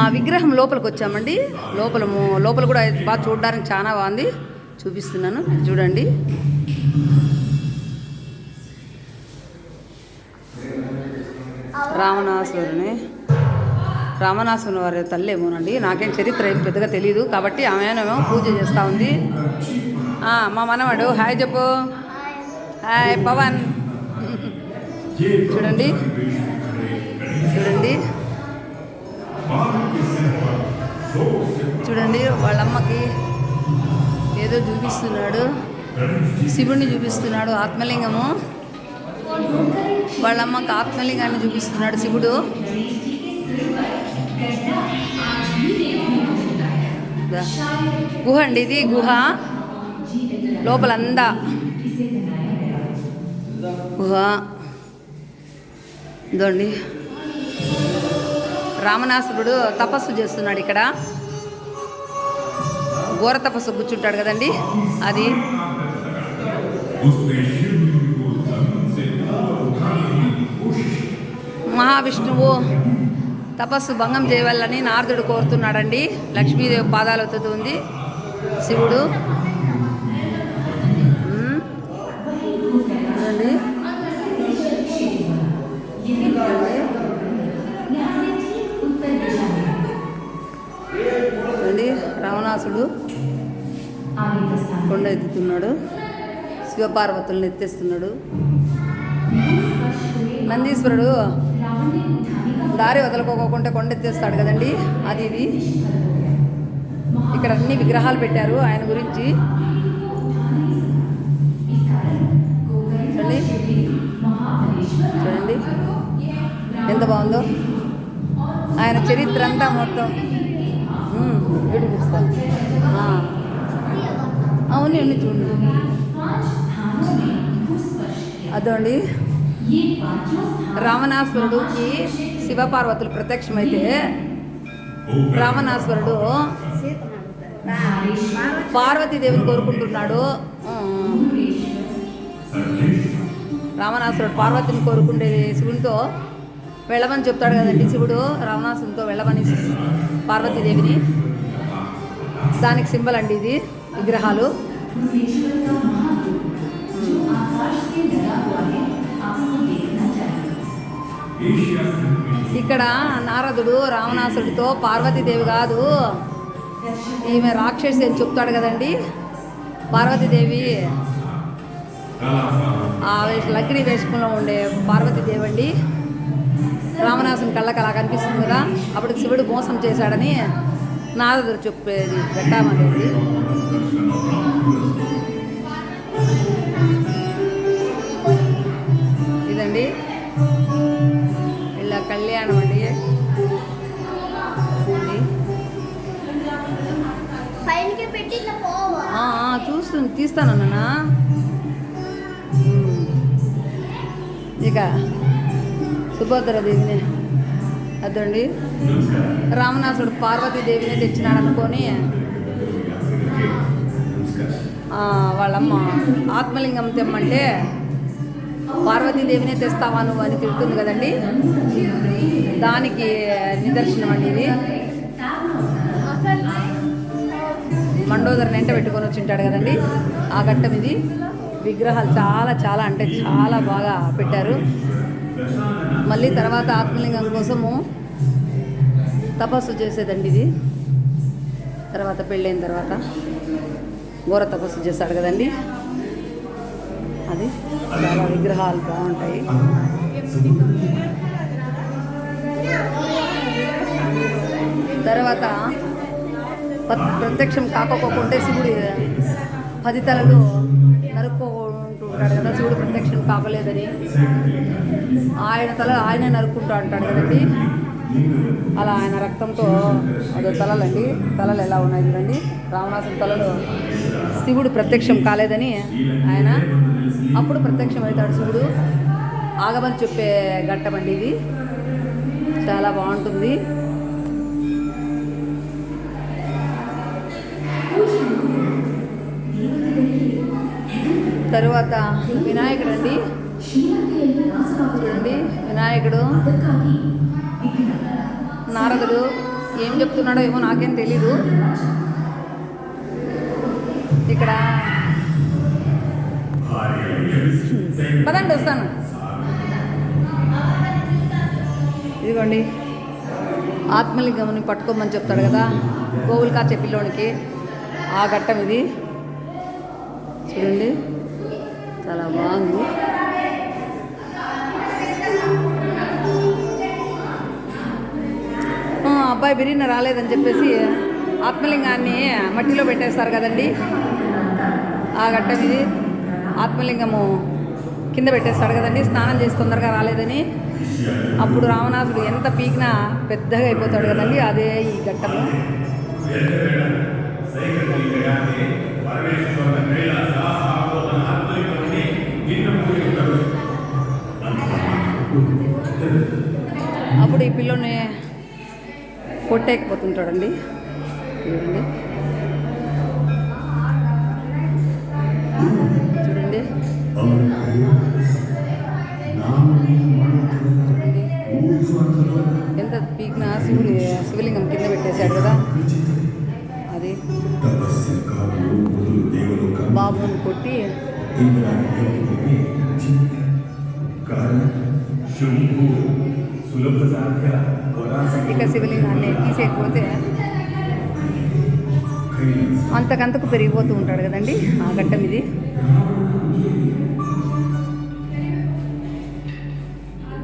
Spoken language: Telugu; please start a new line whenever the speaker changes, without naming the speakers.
ఆ విగ్రహం లోపలికి వచ్చామండి. లోపల లోపల కూడా బాగా చూడడానికి చాలా బాగుంది. చూపిస్తున్నాను చూడండి. రామనాసురుని రామనాసుని వారి తల్లి ఏమోనండి. నాకేం చరిత్ర ఏం పెద్దగా తెలియదు కాబట్టి ఆమెనేమో పూజ చేస్తూ ఉంది. మా మనవాడు హాయ్ చెప్పు. హాయ్ పవన్. చూడండి. చూడండి. చూడండి వాళ్ళ అమ్మకి ఏదో చూపిస్తున్నాడు. శివుణ్ణి చూపిస్తున్నాడు ఆత్మలింగము. వాళ్ళ అమ్మకి ఆత్మలింగాన్ని చూపిస్తున్నాడు శివుడు. గుహ అండి ఇది గుహ. లోపలంతా. గుహ. ఇదండి రామనాసురుడు తపస్సు చేస్తున్నాడు ఇక్కడ. ఘోర తపస్సు కూర్చుంటాడు కదండి. అది మహావిష్ణువు తపస్సు భంగం చేయవాలని నారదుడు కోరుతున్నాడండి. లక్ష్మీదేవి పాదాలు ఒత్తుతుంది శివుడు. రావణాసుడు కొండ ఎత్తుతున్నాడు. శివపార్వతులను ఎత్తేస్తున్నాడు నందీశ్వరుడు దారి వదలకోకుండా కొండ ఎత్తేస్తాడు కదండి. అది ఇది. ఇక్కడ అన్ని విగ్రహాలు పెట్టారు ఆయన గురించి. చూడండి. చూడండి. ఎంత బాగుందో. ఆయన చరిత్ర అంతా మొత్తం. ఉమ్, అవును అన్ని చూడండి అదండి. రావణాసురుడుకి శివపార్వతులు ప్రత్యక్షమైతే రావణాసురుడు పార్వతీదేవిని కోరుకుంటున్నాడు. రావణాసురుడు పార్వతిని కోరుకుంటే శివునితో వెళ్ళమని చెప్తాడు కదండి శివుడు. రావణాసునితో వెళ్ళమని పార్వతీదేవిని. దానికి సింబల్ అండి ఇది విగ్రహాలు. ఇక్కడ నారదుడు రావణాసుడితో పార్వతీదేవి కాదు ఈమె రాక్షసి అని చెప్తాడు కదండి. పార్వతీదేవి ఆ వేష లగ్ని వేషంలో ఉండే పార్వతీదేవి అండి. రామనాసుని కళ్ళకి అలా కనిపిస్తుంది కదా అప్పుడు శివుడు మోసం చేశాడని నారదుడు చెప్పేది ఘట్టామనేది ఇదండి. ఇలా కళ్యాణం అండి. ఇది.
పైనకి పెట్టి ఇట్లా పోవా?
ఆ, ఆ, చూస్తు తీస్తానన్నా ఇక సుభద్రదేవిని అదండి. రామనాసుడు పార్వతీదేవిని తెచ్చినాడు అనుకొని వాళ్ళమ్మ ఆత్మలింగం తెమ్మంటే పార్వతీదేవినే తెస్తావా నువ్వు అని తిడుతుంది కదండి. దానికి నిదర్శనం అండి ఇది. మండోదరిని ఎంట పెట్టుకొని వచ్చి ఉంటాడు కదండి. ఆ ఘట్టం ఇది. విగ్రహాలు చాలా చాలా అంటే చాలా బాగా పెట్టారు. మళ్ళీ తర్వాత ఆత్మలింగం కోసము తపస్సు చేసేదండి ఇది. తర్వాత పెళ్ళైన తర్వాత ఘోర తపస్సు చేస్తాడు కదండి. అది చాలా విగ్రహాలు బాగుంటాయి. తర్వాత ప్రత్యక్షం కాకపోకుంటే శివుడి పది తలలు నరుక్కో అనుకుంటాడు కదా శివుడు ప్రత్యక్షం కాకలేదని ఆయన తల ఆయన నరుక్కుంటూ అంటాడు కదండి. అలా ఆయన రక్తంతో అదో తలలండి. తలలు ఎలా ఉన్నాయి చూడండి. రావణాసుని తలలు శివుడు ప్రత్యక్షం కాలేదని ఆయన అప్పుడు ప్రత్యక్షం అవుతాడు శివుడు. ఆగమని చెప్పే ఘట్టం అండి ఇది. చాలా బాగుంటుంది. తరువాత వినాయకుడు అండి. చూడండి వినాయకుడు నారదుడు ఏం చెప్తున్నాడో ఏమో నాకేం తెలీదు. ఇక్కడ పదండి వస్తాను. ఇదిగోండి ఆత్మలింగంని పట్టుకోమని చెప్తాడు కదా గోవులు కాచే పిల్లోనికి. ఆ ఘట్టం ఇది. చూడండి. చాలా బాగుంది. అబ్బాయి బిర్యానీ రాలేదని చెప్పేసి ఆత్మలింగాన్ని మట్టిలో పెట్టేస్తారు కదండి. ఆ ఘట్టం ఇది. ఆత్మలింగము కింద పెట్టేస్తాడు కదండి. స్నానం చేసి తొందరగా రాలేదని. అప్పుడు రావణాసుడు ఎంత పీకినా పెద్దగా అయిపోతాడు కదండి. అదే ఈ ఘట్టము అప్పుడు కొట్టేకపోతుంటాడండి చూడండి చూడండి. ఎంత పీక్న శివుని శివలింగం కింద పెట్టేశాడు కదా. అది బాబుని కొట్టి
సులభ
ఇక శివలింగాన్ని తీసేయకపోతే అంతకంతకు పెరిగిపోతూ ఉంటాడు కదండి ఆ ఘట్టం ఇది